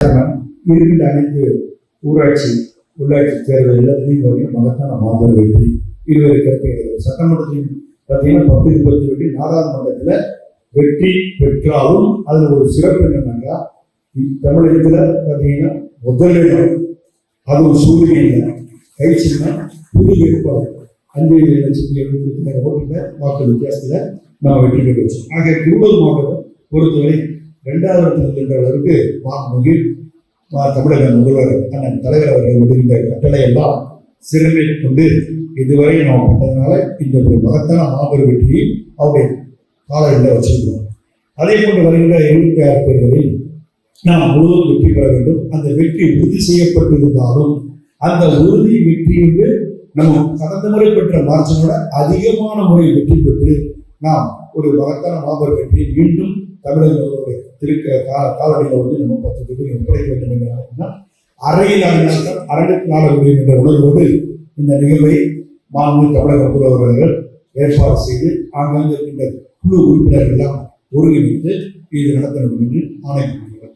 இருக்கின்ற அனைத்து ஊராட்சி உள்ளாட்சி தேர்தலில் தீபாவளி மகத்தான மாபெரும் வெற்றி. இருபது கருத்துக்கள் சட்டமன்றத்திலும் பார்த்தீங்கன்னா பத்து இருபத்தி வெற்றி நாடாளுமன்றத்தில் வெற்றி பெற்றாலும் அதில் ஒரு சிறப்பு என்னன்னாக்கா தமிழகத்தில் பார்த்தீங்கன்னா முதலிடம் அதுவும் ஒரு கை சின்ன புது வேட்பாளர் அஞ்சு லட்சத்தி எழுபத்தி ஓட்டுல வாக்கு வித்தியாசத்தில் நான் வெற்றி பெற்று வச்சோம் ஆக திருவள்ளூர் மாவட்டம் பொறுத்தவரை இரண்டாவது இடத்தில் இருக்கின்ற அளவுக்கு மாண்புமிகு மா- தமிழக முதல்வர் அண்ணன் தலைவர் அவர்கள் விடுகின்ற கட்டளை எல்லாம் கொண்டு இதுவரை நாம் பண்ணதுனால இந்த ஒரு மகத்தான மாபெரும் வெற்றியை அவருடைய காலையில் வச்சிருக்கிறோம். அதே போன்று வருகின்ற இருபத்தி ஆறு பேர்களில் நாம் முழுவதும் வெற்றி பெற வேண்டும். அந்த வெற்றி உறுதி செய்யப்பட்டிருந்தாலும் அந்த உறுதி வெற்றி வந்து நம்ம கடந்த முறை பெற்ற மார்ஜனோட அதிகமான முறை வெற்றி பெற்று நாம் ஒரு மகத்தான மாபெரும் வெற்றி மீண்டும் தமிழக திருக்க கா- காலடியில் வந்து நம்ம பத்து தொகுதி ஒப்படைக்க வேண்டும் என்றால் அறையில் ஆடினால்தான் அரங்குக்கு நாட முடியும் என்ற உணர்வோடு இந்த நிகழ்வை மாண்பு தமிழக முதல்வர் ஏற்பாடு செய்து அங்கங்கே இருக்கின்ற குழு உறுப்பினர்கள் எல்லாம் ஒருங்கிணைத்து இது நடத்த வேண்டும் என்று ஆணையிட்டார்